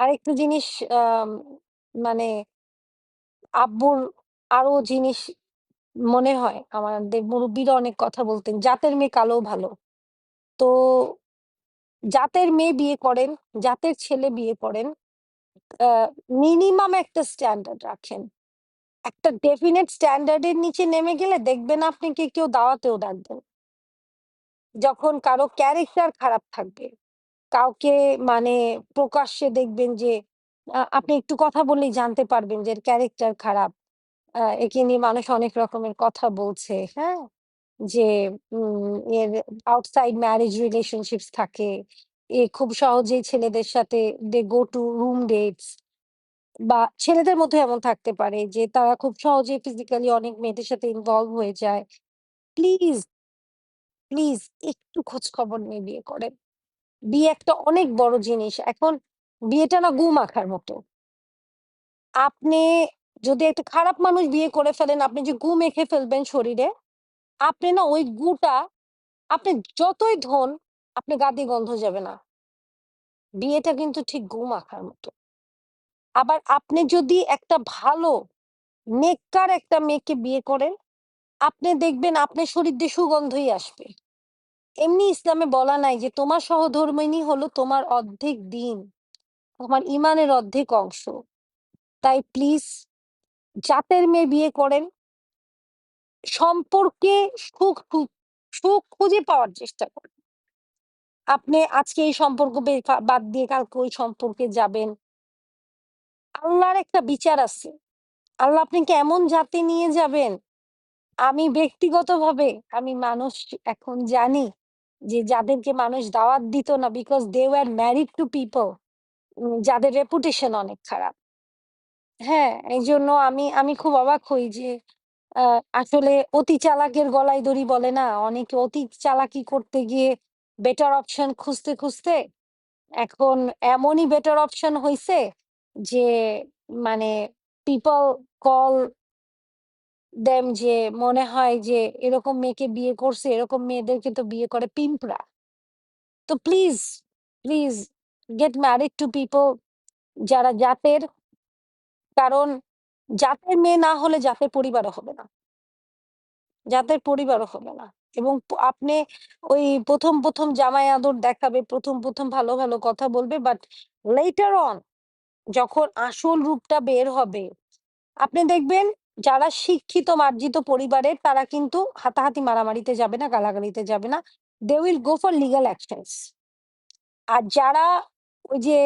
আরেকটা জিনিস মানে আব্বুর আরও জিনিস মনে হয় আমাদের মুরুব্বিরা অনেক কথা বলতেন, "জাতের মেয়ে কালো ভালো।" তো জাতের মেয়ে বিয়ে করেন, জাতের ছেলে বিয়ে করেন। মিনিমাম একটা স্ট্যান্ডার্ড রাখেন। একটা ডেফিনিট স্ট্যান্ডার্ড এর নিচে নেমে গেলে দেখবেন আপনি আপনাকে কেউ দাওয়াতেও ডাকবে না। যখন কারও ক্যারেক্টার খারাপ থাকবে, কাউকে মানে প্রকাশ্যে দেখবেন যে আপনি একটু কথা বললেই জানতে পারবেন যে এর ক্যারেক্টার খারাপ। একে নিয়ে মানুষ অনেক রকমের কথা বলছে, হ্যাঁ? যে উম এর আউটসাইড ম্যারেজ রিলেশনশিপস থাকে। এ খুব সহজেই ছেলেদের সাথে they go to room dates বা ছেলেদের মধ্যে এমন থাকতে পারে যে তারা খুব সহজেই ফিজিক্যালি অনেক মেয়েদের সাথে ইনভলভ হয়ে যায়। প্লিজ, প্লিজ একটু খোঁজখবর নিয়ে বিয়ে করেন। বিয়ে একটা অনেক বড় জিনিস। এখন বিয়েটা না গু মাখার মতো। আপনি যদি একটা খারাপ মানুষ বিয়ে করে ফেলেন, আপনি যে গু মেখে ফেলবেন শরীরে, আপনি না ওই গুটা আপনি যতই ধোন, আপনি গা দিয়ে গন্ধ যাবে না। বিয়েটা কিন্তু ঠিক গু মাখার মতো। আবার আপনি যদি একটা ভালো নেককার একটা মেয়েকে বিয়ে করেন, আপনি দেখবেন আপনার শরীর দিয়ে সুগন্ধই আসবে। এমনি ইসলামে বলা নাই যে তোমার সহধর্মিণী হলো তোমার অর্ধেক দিন, তোমার ঈমানের অর্ধেক অংশ। তাই প্লিজ জাতের মেয়ে বিয়ে করেন। সম্পর্কে সুখ সুখ খুঁজে পাওয়ার চেষ্টা করেন। আপনি আজকে এই সম্পর্ক বাদ দিয়ে কালকে ওই সম্পর্কে যাবেন। আল্লাহর একটা বিচার আছে। আল্লাহ আপনাকে এমন জাতে নিয়ে যাবেন, আমি ব্যক্তিগতভাবে আমি মানুষ এখন জানি যে যাদেরকে মানুষ দাওয়াত দিত না because they were married to people যাদের রেপুটেশন অনেক খারাপ। হ্যাঁ, এই জন্য আমি আমি খুব অবাক হই যে আ আসলে অতি চালাকের গলায় দড়ি বলে না? অনেকে অতি চালাকি করতে গিয়ে বেটার অপশন খুঁজতে, খুঁজতে এখন এমনই বেটার অপশন হইছে যে মানে পিপল কল দেম যে মনে হয় যে এরকম মেয়েকে বিয়ে করছে, এরকম মেয়েদেরকে তো বিয়ে করে পিম্পরা। তো please, please get married to people যারা জাতের। কারণ জাতের মেয়ে না হলে জাতের পরিবারও হবে না। জাতের পরিবারও হবে না। এবং আপনি ওই ১ম, ১ম জামাই আদর দেখাবে, ১ম, ১ম ভালো, ভালো কথা বলবে বাট লেটার অন যখন আসল রূপটা বের হবে, আপনি দেখবেন যারা শিক্ষিত মার্জিত পরিবারের তারা কিন্তু হাতাহাতি মারামারিতে যাবে না, গালাগালিতে যাবে না। They will go for legal actions. আর যারা ওই যে